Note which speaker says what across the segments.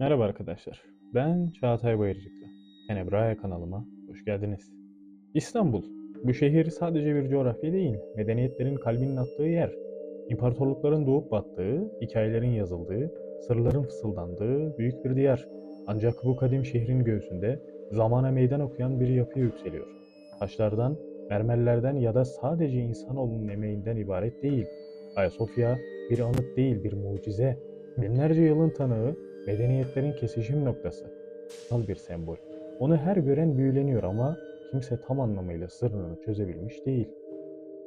Speaker 1: Merhaba arkadaşlar. Ben Çağatay Bayırcıklı. Tenebraya kanalıma hoş geldiniz. İstanbul. Bu şehir sadece bir coğrafya değil, medeniyetlerin kalbinin attığı yer. İmparatorlukların doğup battığı, hikayelerin yazıldığı, sırların fısıldandığı büyük bir diyar. Ancak bu kadim şehrin göğsünde zamana meydan okuyan bir yapı yükseliyor. Taşlardan, mermerlerden ya da sadece insanoğlunun emeğinden ibaret değil. Ayasofya bir anıt değil, bir mucize. Binlerce yılın tanığı, medeniyetlerin kesişim noktası. Kutsal bir sembol. Onu her gören büyüleniyor ama kimse tam anlamıyla sırrını çözebilmiş değil.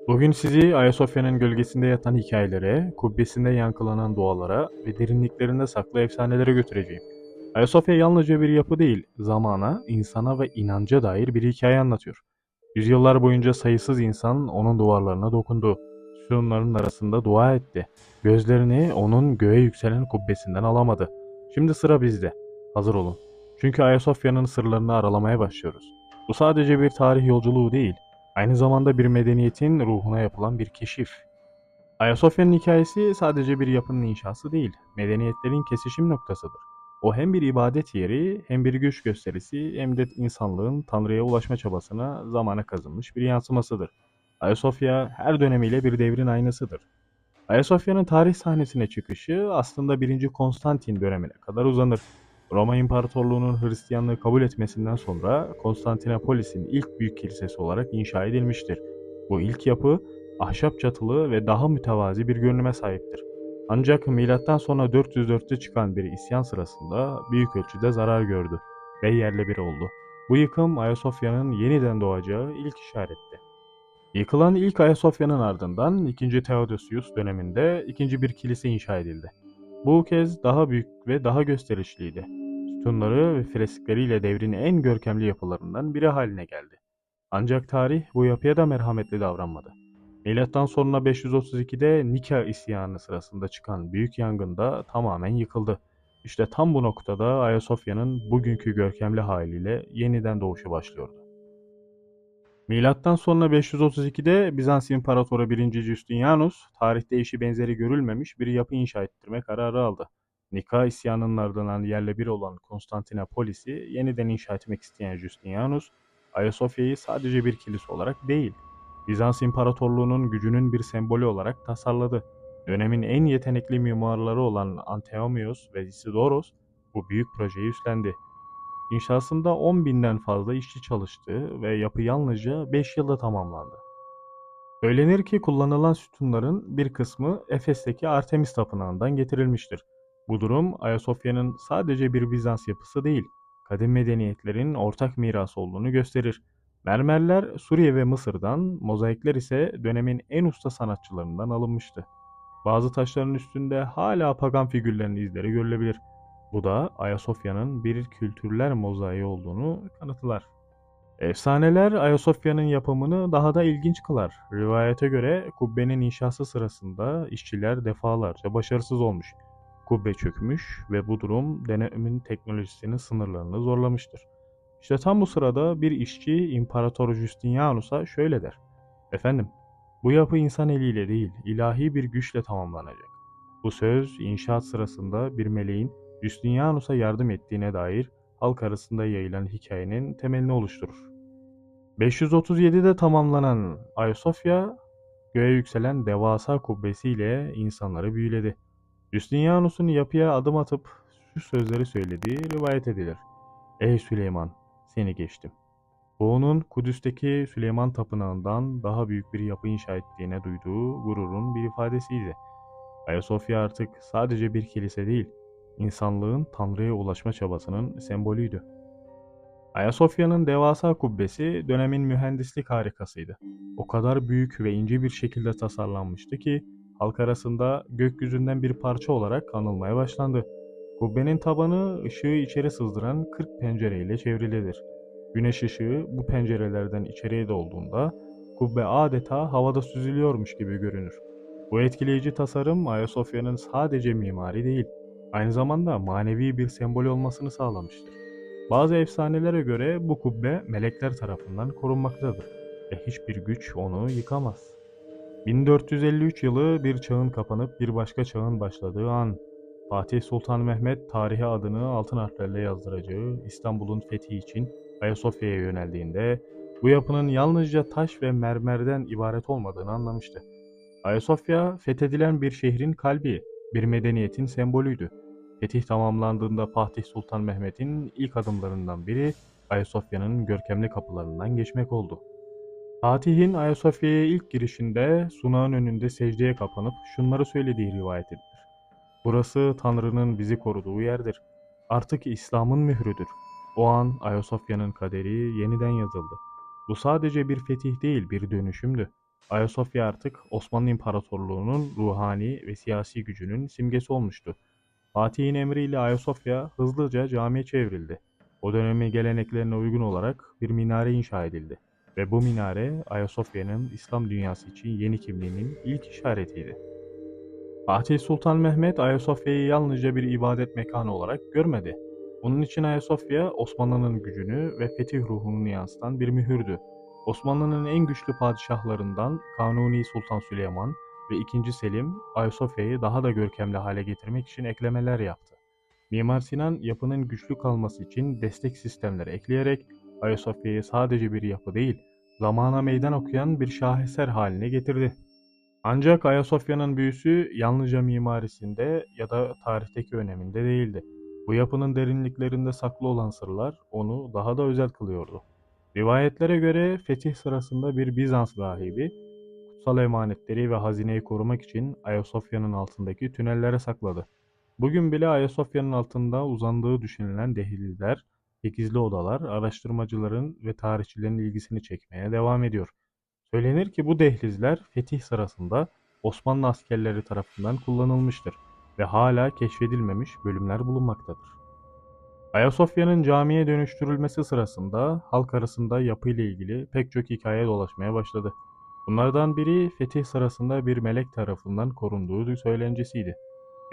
Speaker 1: Bugün sizi Ayasofya'nın gölgesinde yatan hikayelere, kubbesinde yankılanan dualara ve derinliklerinde saklı efsanelere götüreceğim. Ayasofya yalnızca bir yapı değil, zamana, insana ve inanca dair bir hikaye anlatıyor. Yüzyıllar boyunca sayısız insan onun duvarlarına dokundu. Sütunların arasında dua etti. Gözlerini onun göğe yükselen kubbesinden alamadı. Şimdi sıra bizde. Hazır olun. Çünkü Ayasofya'nın sırlarını aralamaya başlıyoruz. Bu sadece bir tarih yolculuğu değil, aynı zamanda bir medeniyetin ruhuna yapılan bir keşif. Ayasofya'nın hikayesi sadece bir yapının inşası değil, medeniyetlerin kesişim noktasıdır. O hem bir ibadet yeri, hem bir güç gösterisi, hem de insanlığın Tanrı'ya ulaşma çabasına zamana kazınmış bir yansımasıdır. Ayasofya her dönemiyle bir devrin aynasıdır. Ayasofya'nın tarih sahnesine çıkışı aslında 1. Konstantin dönemine kadar uzanır. Roma İmparatorluğu'nun Hristiyanlığı kabul etmesinden sonra Konstantinopolis'in ilk büyük kilisesi olarak inşa edilmiştir. Bu ilk yapı ahşap çatılı ve daha mütevazi bir görünüme sahiptir. Ancak milattan sonra 404'te çıkan bir isyan sırasında büyük ölçüde zarar gördü ve yerle bir oldu. Bu yıkım Ayasofya'nın yeniden doğacağı ilk işaretti. Yıkılan ilk Ayasofya'nın ardından 2. Theodosius döneminde ikinci bir kilise inşa edildi. Bu kez daha büyük ve daha gösterişliydi. Sütunları ve freskleriyle devrin en görkemli yapılarından biri haline geldi. Ancak tarih bu yapıya da merhametli davranmadı. Milattan sonra 532'de Nika isyanı sırasında çıkan büyük yangında tamamen yıkıldı. İşte tam bu noktada Ayasofya'nın bugünkü görkemli haliyle yeniden doğuşu başlıyordu. Milattan sonra 532'de Bizans İmparatoru 1. Justinianus tarihte eşi benzeri görülmemiş bir yapı inşa ettirme kararı aldı. Nika isyanının ardından yerle bir olan Konstantinopolis'i yeniden inşa etmek isteyen Justinianus, Ayasofya'yı sadece bir kilise olarak değil, Bizans İmparatorluğu'nun gücünün bir sembolü olarak tasarladı. Dönemin en yetenekli mimarları olan Antiomios ve Isidoros bu büyük projeyi üstlendi. İnşasında 10 binden fazla işçi çalıştı ve yapı yalnızca 5 yılda tamamlandı. Söylenir ki kullanılan sütunların bir kısmı Efes'teki Artemis Tapınağı'ndan getirilmiştir. Bu durum Ayasofya'nın sadece bir Bizans yapısı değil, kadim medeniyetlerin ortak mirası olduğunu gösterir. Mermerler Suriye ve Mısır'dan, mozaikler ise dönemin en usta sanatçılarından alınmıştı. Bazı taşların üstünde hala pagan figürlerinin izleri görülebilir. Bu da Ayasofya'nın bir kültürler mozaiği olduğunu kanıtlar. Efsaneler Ayasofya'nın yapımını daha da ilginç kılar. Rivayete göre kubbenin inşası sırasında işçiler defalarca başarısız olmuş. Kubbe çökmüş ve bu durum dönemin teknolojisinin sınırlarını zorlamıştır. İşte tam bu sırada bir işçi İmparator Justinianus'a şöyle der. Efendim, bu yapı insan eliyle değil, ilahi bir güçle tamamlanacak. Bu söz inşaat sırasında bir meleğin Justinianus'a yardım ettiğine dair halk arasında yayılan hikayenin temelini oluşturur. 537'de tamamlanan Ayasofya, göğe yükselen devasa kubbesiyle insanları büyüledi. Justinianus'un yapıya adım atıp şu sözleri söylediği rivayet edilir. Ey Süleyman, seni geçtim. Onun Kudüs'teki Süleyman Tapınağı'ndan daha büyük bir yapı inşa ettiğine duyduğu gururun bir ifadesiydi. Ayasofya artık sadece bir kilise değil, insanlığın Tanrı'ya ulaşma çabasının sembolüydü. Ayasofya'nın devasa kubbesi dönemin mühendislik harikasıydı. O kadar büyük ve ince bir şekilde tasarlanmıştı ki halk arasında gökyüzünden bir parça olarak anılmaya başlandı. Kubbenin tabanı ışığı içeri sızdıran 40 pencereyle çevrilidir. Güneş ışığı bu pencerelerden içeriye dolduğunda kubbe adeta havada süzülüyormuş gibi görünür. Bu etkileyici tasarım Ayasofya'nın sadece mimari değil, aynı zamanda manevi bir sembol olmasını sağlamıştır. Bazı efsanelere göre bu kubbe melekler tarafından korunmaktadır ve hiçbir güç onu yıkamaz. 1453 yılı bir çağın kapanıp bir başka çağın başladığı an, Fatih Sultan Mehmet tarihe adını altın harflerle yazdıracağı İstanbul'un fethi için Ayasofya'ya yöneldiğinde bu yapının yalnızca taş ve mermerden ibaret olmadığını anlamıştı. Ayasofya fethedilen bir şehrin kalbi, bir medeniyetin sembolüydü. Fetih tamamlandığında Fatih Sultan Mehmet'in ilk adımlarından biri Ayasofya'nın görkemli kapılarından geçmek oldu. Fatih'in Ayasofya'ya ilk girişinde sunağın önünde secdeye kapanıp şunları söylediği rivayet edilir. Burası Tanrı'nın bizi koruduğu yerdir. Artık İslam'ın mührüdür. O an Ayasofya'nın kaderi yeniden yazıldı. Bu sadece bir fetih değil, bir dönüşümdü. Ayasofya artık Osmanlı İmparatorluğu'nun ruhani ve siyasi gücünün simgesi olmuştu. Fatih'in emriyle Ayasofya hızlıca camiye çevrildi. O dönemin geleneklerine uygun olarak bir minare inşa edildi. Ve bu minare Ayasofya'nın İslam dünyası için yeni kimliğinin ilk işaretiydi. Fatih Sultan Mehmet Ayasofya'yı yalnızca bir ibadet mekanı olarak görmedi. Onun için Ayasofya Osmanlı'nın gücünü ve fetih ruhunu yansıtan bir mühürdü. Osmanlı'nın en güçlü padişahlarından Kanuni Sultan Süleyman ve 2. Selim Ayasofya'yı daha da görkemli hale getirmek için eklemeler yaptı. Mimar Sinan yapının güçlü kalması için destek sistemleri ekleyerek Ayasofya'yı sadece bir yapı değil, zamana meydan okuyan bir şaheser haline getirdi. Ancak Ayasofya'nın büyüsü yalnızca mimarisinde ya da tarihteki öneminde değildi. Bu yapının derinliklerinde saklı olan sırlar onu daha da özel kılıyordu. Rivayetlere göre fetih sırasında bir Bizans rahibi kutsal emanetleri ve hazineyi korumak için Ayasofya'nın altındaki tünellere sakladı. Bugün bile Ayasofya'nın altında uzandığı düşünülen dehlizler, sekizli odalar araştırmacıların ve tarihçilerin ilgisini çekmeye devam ediyor. Söylenir ki bu dehlizler fetih sırasında Osmanlı askerleri tarafından kullanılmıştır ve hala keşfedilmemiş bölümler bulunmaktadır. Ayasofya'nın camiye dönüştürülmesi sırasında halk arasında yapıyla ilgili pek çok hikaye dolaşmaya başladı. Bunlardan biri fetih sırasında bir melek tarafından korunduğu söylencisiydi.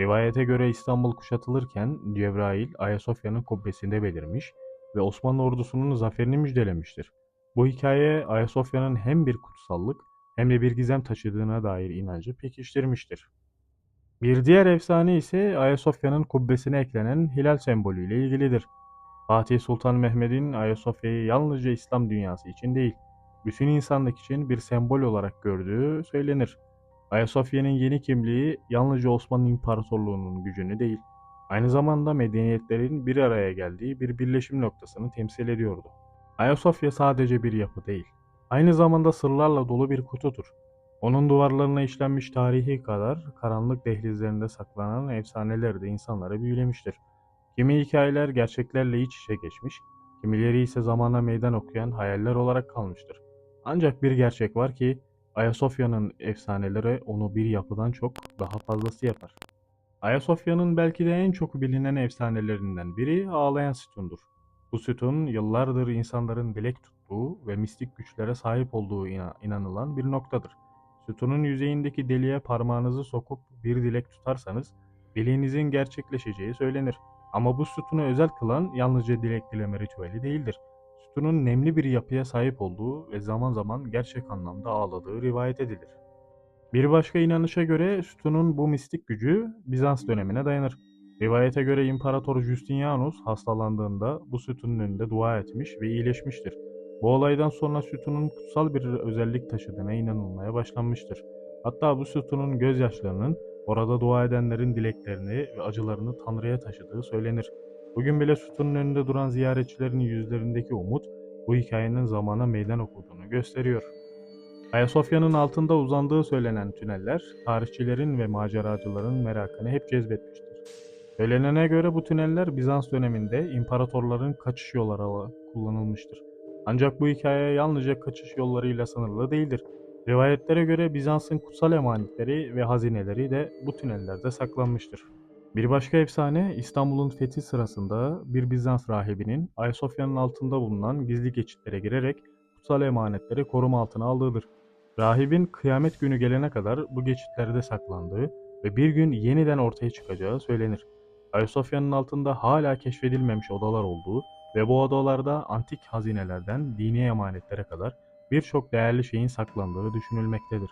Speaker 1: Rivayete göre İstanbul kuşatılırken Cebrail Ayasofya'nın kubbesinde belirmiş ve Osmanlı ordusunun zaferini müjdelemiştir. Bu hikaye Ayasofya'nın hem bir kutsallık hem de bir gizem taşıdığına dair inancı pekiştirmiştir. Bir diğer efsane ise Ayasofya'nın kubbesine eklenen hilal sembolüyle ilgilidir. Fatih Sultan Mehmet'in Ayasofya'yı yalnızca İslam dünyası için değil, bütün insanlık için bir sembol olarak gördüğü söylenir. Ayasofya'nın yeni kimliği yalnızca Osmanlı İmparatorluğu'nun gücünü değil, aynı zamanda medeniyetlerin bir araya geldiği bir birleşim noktasını temsil ediyordu. Ayasofya sadece bir yapı değil, aynı zamanda sırlarla dolu bir kutudur. Onun duvarlarına işlenmiş tarihi kadar karanlık dehlizlerinde saklanan efsaneler de insanları büyülemiştir. Kimi hikayeler gerçeklerle iç içe geçmiş, kimileri ise zamana meydan okuyan hayaller olarak kalmıştır. Ancak bir gerçek var ki Ayasofya'nın efsaneleri onu bir yapıdan çok daha fazlası yapar. Ayasofya'nın belki de en çok bilinen efsanelerinden biri ağlayan sütundur. Bu sütun yıllardır insanların dilek tuttuğu ve mistik güçlere sahip olduğu inanılan bir noktadır. Sütunun yüzeyindeki deliğe parmağınızı sokup bir dilek tutarsanız dileğinizin gerçekleşeceği söylenir. Ama bu sütunu özel kılan yalnızca dilek dileme ritüeli değildir. Sütunun nemli bir yapıya sahip olduğu ve zaman zaman gerçek anlamda ağladığı rivayet edilir. Bir başka inanışa göre sütunun bu mistik gücü Bizans dönemine dayanır. Rivayete göre İmparator Justinianus hastalandığında bu sütunun önünde dua etmiş ve iyileşmiştir. Bu olaydan sonra sütunun kutsal bir özellik taşıdığına inanılmaya başlanmıştır. Hatta bu sütunun gözyaşlarının orada dua edenlerin dileklerini ve acılarını Tanrı'ya taşıdığı söylenir. Bugün bile sütunun önünde duran ziyaretçilerin yüzlerindeki umut bu hikayenin zamana meydan okuduğunu gösteriyor. Ayasofya'nın altında uzandığı söylenen tüneller tarihçilerin ve maceracıların merakını hep cezbetmiştir. Söylenene göre bu tüneller Bizans döneminde imparatorların kaçış yolları kullanılmıştır. Ancak bu hikaye yalnızca kaçış yollarıyla sınırlı değildir. Rivayetlere göre Bizans'ın kutsal emanetleri ve hazineleri de bu tünellerde saklanmıştır. Bir başka efsane İstanbul'un fethi sırasında bir Bizans rahibinin Ayasofya'nın altında bulunan gizli geçitlere girerek kutsal emanetleri koruma altına aldığıdır. Rahibin kıyamet günü gelene kadar bu geçitlerde saklandığı ve bir gün yeniden ortaya çıkacağı söylenir. Ayasofya'nın altında hala keşfedilmemiş odalar olduğu ve bu odalarda antik hazinelerden dini emanetlere kadar birçok değerli şeyin saklandığı düşünülmektedir.